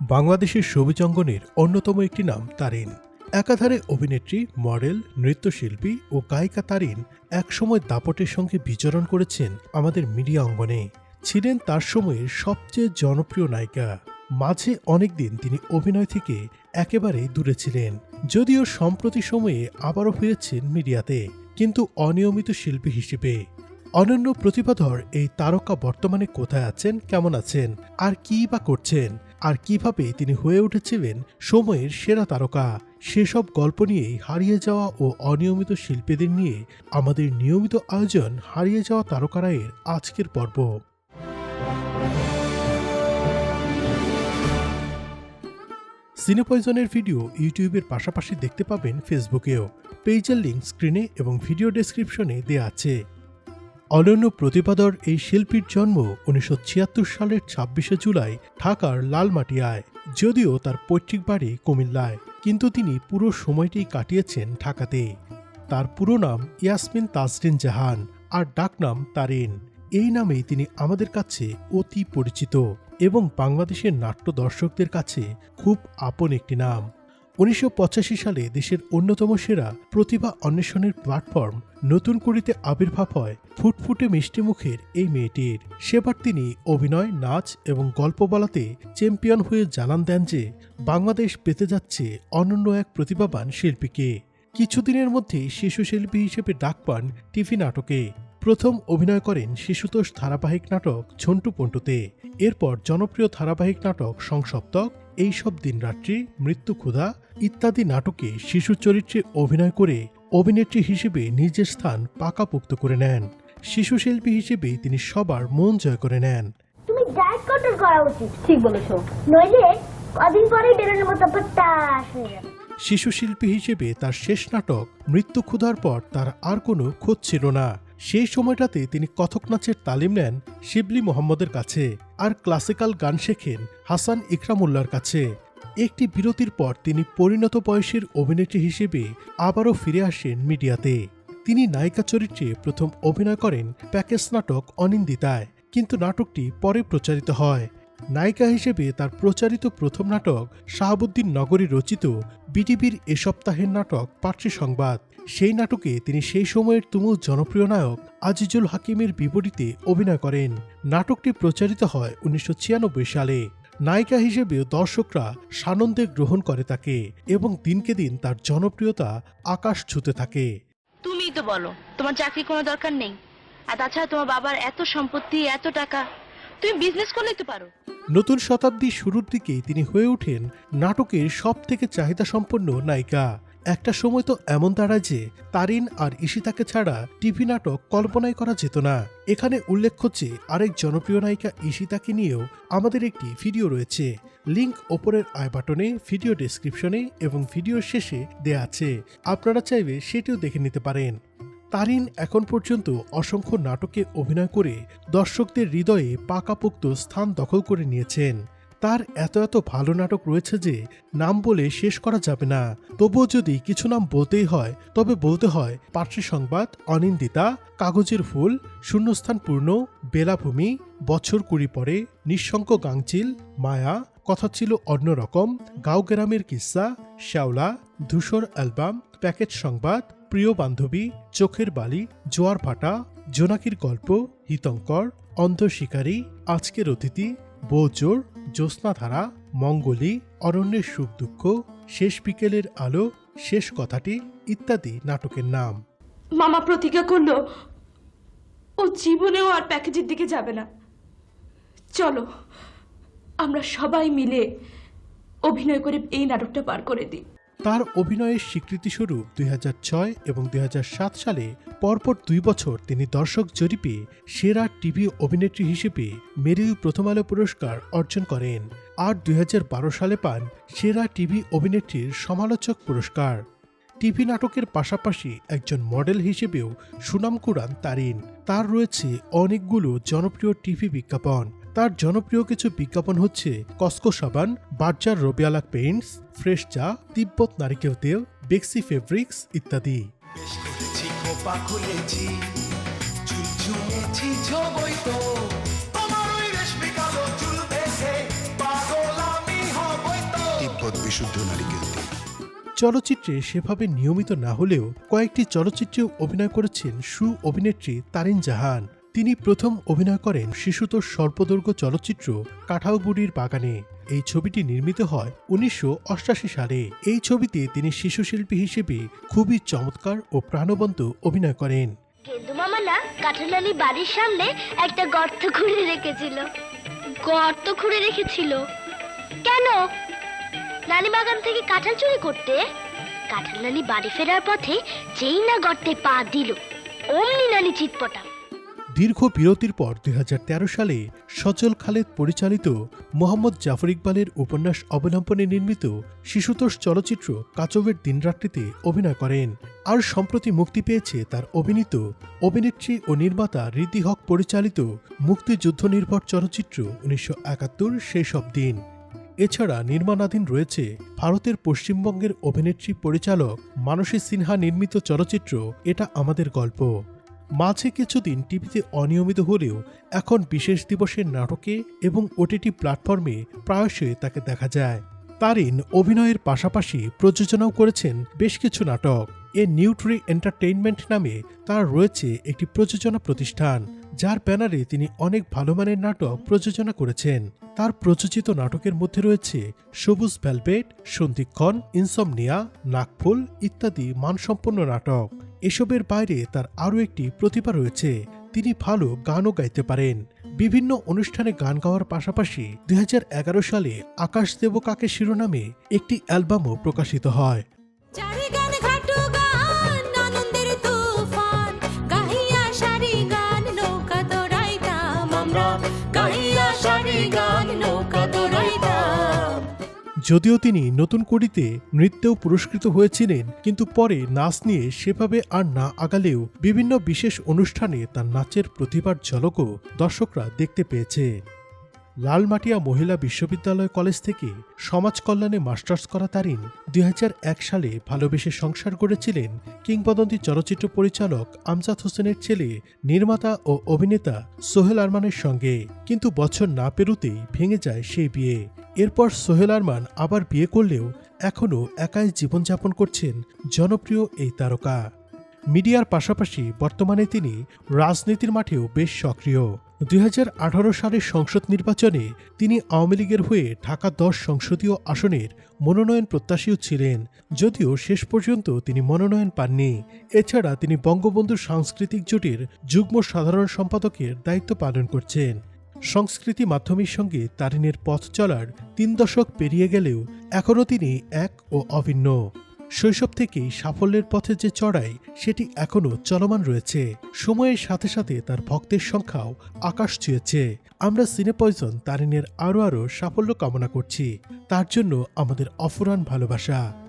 বাংলাদেশের সবুজ অঙ্গনের অন্যতম একটি নাম তারিন। একাধারে অভিনেত্রী, মডেল, নৃত্যশিল্পী ও গায়িকা তারিন একসময় দাপটের সঙ্গে বিচরণ করেছেন আমাদের মিডিয়া অঙ্গনে। ছিলেন তার সময়ের সবচেয়ে জনপ্রিয় নায়িকা। মাঝে অনেকদিন তিনি অভিনয় থেকে একেবারে দূরে ছিলেন, যদিও সম্প্রতি সময়ে আবারও ফিরেছেন মিডিয়াতে, কিন্তু অনিয়মিত শিল্পী হিসেবে। অনন্য প্রতিভাধর এই তারকা বর্তমানে কোথায় আছেন, কেমন আছেন, আর কী বা করছেন আর কীভাবে তিনি হয়ে উঠেছিলেন সময়ের সেরা তারকা। সেসব গল্প নিয়েই হারিয়ে যাওয়া ও অনিয়মিত শিল্পীদের নিয়ে আমাদের নিয়মিত আয়োজন হারিয়ে যাওয়া তারকারায়ের আজকের পর্ব। সিনেপয়জনের ভিডিও ইউটিউবের পাশাপাশি দেখতে পাবেন ফেসবুকেও। পেজের লিঙ্ক স্ক্রিনে এবং ভিডিও ডেসক্রিপশনে দেওয়া আছে। অনন্য প্রতিপাদর এই শিল্পীর জন্ম উনিশশো ছিয়াত্তর সালের ছাব্বিশে জুলাই ঢাকার লালমাটিয়ায়, যদিও তার পৈতৃক বাড়ি কুমিল্লায়, কিন্তু তিনি পুরো সময়টি কাটিয়েছেন ঢাকাতে। তার পুরো নাম ইয়াসমিন তাজরিন জাহান আর ডাকনাম তারিন। এই নামেই তিনি আমাদের কাছে অতি পরিচিত এবং বাংলাদেশের নাট্য দর্শকদের কাছে খুব আপন একটি নাম। উনিশশো পঁচাশি সালে দেশের অন্যতম সেরা প্রতিভা অন্বেষণের প্ল্যাটফর্ম নতুন করিতে আবির্ভাব হয় ফুটফুটে মিষ্টি মুখের এই মেয়েটির। সেবার তিনি অভিনয়, নাচ এবং গল্প বলাতে চ্যাম্পিয়ন হয়ে জানান দেন যে বাংলাদেশ পেতে যাচ্ছে অনন্য এক প্রতিভাবান শিল্পীকে। কিছুদিনের মধ্যে শিশু শিল্পী হিসেবে ডাক পান টিভি নাটকে। প্রথম অভিনয় করেন শিশুতোষ ধারাবাহিক নাটক ঝন্টু পন্টুতে। এরপর জনপ্রিয় ধারাবাহিক নাটক সংসপ্তক এইসব দিনরাত্রি মৃত্যু ক্ষুধা ইত্যাদি নাটকে শিশু চরিত্রে অভিনয় করে অভিনেত্রী হিসেবে নিজের স্থান পাকাপোক্ত করে নেন। শিশু শিল্পী হিসেবে তিনি সবার মন জয় করে নেন। তুমি ডায়েট কন্ট্রোল করা উচিত। ঠিক বলেছ। নইলে কদিন পরেই বেরোনোর মতো হয়ে যাবে। শিশু শিল্পী হিসেবে তার শেষ নাটক মৃত্যু ক্ষুধার পর তার আর কোনো খোঁজ ছিল না। সেই সময়টাতে তিনি কথক নাচের তালিম নেন শিবলি মোহাম্মদের কাছে আর ক্লাসিক্যাল গান শেখেন হাসান ইকরামুল্লার কাছে। একটি বিরতির পর তিনি পরিণত বয়সের অভিনেত্রী হিসেবে আবারও ফিরে আসেন মিডিয়াতে। তিনি নায়িকা চরিত্রে প্রথম অভিনয় করেন প্যাকেজ নাটক অনিন্দিতায়, কিন্তু নাটকটি পরে প্রচারিত হয়। নায়িকা হিসেবে তার প্রচারিত প্রথম নাটক শাহাবুদ্দিন নগরী রচিত বিটিভির এ সপ্তাহের নাটক পার্শ্ব সংবাদ। সেই নাটকে তিনি সেই সময়ের তুমুল জনপ্রিয় নায়ক আজিজুল হাকিমের বিপরীতে অভিনয় করেন। নাটকটি প্রচারিত হয় উনিশশো ছিয়ানব্বই সালে। নায়িকা হিসেবেও দর্শকরা সানন্দে গ্রহণ করে তাকে এবং দিনকে দিন তার জনপ্রিয়তা আকাশ ছুতে থাকে। তুমিই তো বলো, তোমার চাকরি কোনো দরকার নেই। আর তাছাড়া তোমার বাবার এত সম্পত্তি, এত টাকা তুমি বিজনেস পারো। নতুন শতাব্দীর শুরুর দিকে তিনি হয়ে ওঠেন নাটকের সব থেকে চাহিদা সম্পন্ন নায়িকা। একটা সময় তো এমন দাঁড়ায় যে তারিন আর ইশিতাকে ছাড়া টিভি নাটক কল্পনাই করা যেত না। এখানে উল্লেখ্য যে আরেক জনপ্রিয় নায়িকা ইশিতাকে নিয়েও আমাদের একটি ভিডিও রয়েছে। লিংক ওপরের আই বাটনে ভিডিও ডেসক্রিপশনে এবং ভিডিওর শেষে দেয়া আছে। আপনারা চাইলে সেটিও দেখে নিতে পারেন। তারিন এখন পর্যন্ত অসংখ্য নাটকে অভিনয় করে দর্শকদের হৃদয়ে পাকাপোক্ত স্থান দখল করে নিয়েছেন। তার এত এত ভালো নাটক রয়েছে যে নাম বলে শেষ করা যাবে না। তবুও যদি কিছু নাম বলতেই হয়, তবে বলতে হয়, পার্শ্ব সংবাদ, অনিন্দিতা, কাগজের ফুল, শূন্যস্থান পূর্ণ, বেলাভূমি, বছর কুড়ি পরে, নিঃশঙ্ক গাংচিল মায়া, কথা ছিল অন্যরকম গাঁও গ্রামের কিস্সা, শ্যাওলা, ধূসর অ্যালবাম প্যাকেট সংবাদ প্রিয় বান্ধবী, চোখের বালি, জোয়ার ভাটা জোনাকির গল্প, হিতঙ্কর, অন্ধ শিকারী, আজকের অতিথি বৌচোর জ্যোৎস্নাধারা মঙ্গলী, অরণ্যের সুখ দুঃখ, শেষ বিকেলের আলো, শেষ কথাটি ইত্যাদি নাটকের নাম। মামা প্রতিজ্ঞা করল, ও জীবনেও আর প্যাকেজের দিকে যাবে না। চলো, আমরা সবাই মিলে অভিনয় করে এই নাটকটা পার করে দিই। তার অভিনয়ের স্বীকৃতিস্বরূপ দুই হাজার ছয় এবং দুই হাজার সাত সালে পরপর দুই বছর তিনি দর্শক জরিপে সেরা টিভি অভিনেত্রী হিসেবে মেরিল প্রথম আলো পুরস্কার অর্জন করেন আর দুই হাজার বারো সালে পান সেরা টিভি অভিনেত্রীর সমালোচক পুরস্কার। টিভি নাটকের পাশাপাশি একজন মডেল হিসেবেও সুনাম কুড়ান তারিন। তার রয়েছে অনেকগুলো জনপ্রিয় টিভি বিজ্ঞাপন। তার জনপ্রিয় কিছু বিজ্ঞাপন হচ্ছে কসকো সাবান বার্জার রবিয়ালা পেইন্টস ফ্রেশ চা তিব্বত নারিকেল তেল বেক্সি ফেব্রিক্স ইত্যাদি। বিশুদ্ধ নারিকেল তেল। চলচ্চিত্রে সেভাবে নিয়মিত না হলেও কয়েকটি চলচ্চিত্রেও অভিনয় করেছেন সু অভিনেত্রী তারিন জাহান। তিনি প্রথম অভিনয় করেন শিশুতোষ স্বল্পদৈর্ঘ্য চলচ্চিত্র কাঠাওবুড়ির বাগানে। এই ছবিটি নির্মিত হয় উনিশশো সালে। এই ছবিতে তিনি শিশু শিল্পী হিসেবে খুবই চমৎকার ও প্রাণবন্ত অভিনয় করেন। কেন্দু কাঁঠালালি বাড়ির সামনে একটা গর্ত খুঁড়ে রেখেছিল। গর্ত খুঁড়ে রেখেছিল? কেন? নানি বাগান থেকে কাঁঠাল চুরি করতে? কাঁঠালালি বাড়ি ফেরার পথে যেই না গর্তে পা দিল, অমনি নানি চিৎপটা। দীর্ঘ বিরতির পর দুই হাজার তেরো সালে সচল খালেদ পরিচালিত মোহাম্মদ জাফর ইকবালের উপন্যাস অবলম্বনে নির্মিত শিশুতোষ চলচ্চিত্র কাচবের দিনরাত্রিতে অভিনয় করেন। আর সম্প্রতি মুক্তি পেয়েছে তার অভিনীত অভিনেত্রী ও নির্মাতা রীতি হক পরিচালিত মুক্তিযুদ্ধ নির্ভর চলচ্চিত্র উনিশশো একাত্তর সেই সব দিন। এছাড়া নির্মাণাধীন রয়েছে ভারতের পশ্চিমবঙ্গের অভিনেত্রী পরিচালক মানসী সিনহা নির্মিত চলচ্চিত্র এটা আমাদের গল্প। মাঝে কিছুদিন টিভিতে অনিয়মিত হলেও এখন বিশেষ দিবসের নাটকে এবং ওটিটি প্ল্যাটফর্মে প্রায়শই তাকে দেখা যায়। তারিন অভিনয়ের পাশাপাশি প্রযোজনাও করেছেন বেশ কিছু নাটক। এ নিউট্রি এন্টারটেইনমেন্ট নামে তার রয়েছে একটি প্রযোজনা প্রতিষ্ঠান, যার ব্যানারে তিনি অনেক ভালো মানের নাটক প্রযোজনা করেছেন। তার প্রযোজিত নাটকের মধ্যে রয়েছে সবুজ ভ্যালভেট সন্ধিক্ষণ ইনসমনিয়া নাকফুল ইত্যাদি মানসম্পন্ন নাটক। এসবের বাইরে তার আরও একটি প্রতিভা রয়েছে। তিনি ভালো গানও গাইতে পারেন। বিভিন্ন অনুষ্ঠানে গান গাওয়ার পাশাপাশি দুই হাজার এগারো সালে আকাশ দেবকাকে শিরোনামে একটি অ্যালবামও প্রকাশিত হয়। যদিও তিনি নতুন কড়িতে নৃত্যেও পুরস্কৃত হয়েছিলেন, কিন্তু পরে নাচ নিয়ে সেভাবে আর না আগালেও বিভিন্ন বিশেষ অনুষ্ঠানে তার নাচের প্রতিভার ঝলকও দর্শকরা দেখতে পেয়েছে। লালমাটিয়া মহিলা বিশ্ববিদ্যালয় কলেজ থেকে সমাজ কল্যাণে মাস্টার্স করা তারিন দুই হাজার এক সালে ভালোবেসে সংসার গড়েছিলেন কিংবদন্তি চলচ্চিত্র পরিচালক আমজাদ হোসেনের ছেলে, নির্মাতা ও অভিনেতা সোহেল আরমানের সঙ্গে। কিন্তু বছর না পেরুতেই ভেঙে যায় সেই বিয়ে। এরপর সোহেল আরমান আবার বিয়ে করলেও এখনও একাই জীবনযাপন করছেন জনপ্রিয় এই তারকা। মিডিয়ার পাশাপাশি বর্তমানে তিনি রাজনীতির মাঠেও বেশ সক্রিয়। দুই হাজার আঠারো সালের সংসদ নির্বাচনে তিনি আওয়ামী লীগের হয়ে ঢাকা দশ সংসদীয় আসনের মনোনয়ন প্রত্যাশীও ছিলেন, যদিও শেষ পর্যন্ত তিনি মনোনয়ন পাননি। এছাড়া তিনি বঙ্গবন্ধু সাংস্কৃতিক জোটের যুগ্ম সাধারণ সম্পাদকের দায়িত্ব পালন করছেন। সংস্কৃতি মাধ্যমের সঙ্গে তারিনের পথ চলার তিন দশক পেরিয়ে গেলেও এখনও তিনি এক ও অভিন্ন। শৈশব থেকেই সাফল্যের পথে যে চড়াই, সেটি এখনও চলমান রয়েছে। সময়ের সাথে সাথে তার ভক্তের সংখ্যাও আকাশ ছুঁয়েছে। আমরা সিনে পয়জন তারিনের আরও আরও সাফল্য কামনা করছি। তার জন্য আমাদের অফুরান ভালোবাসা।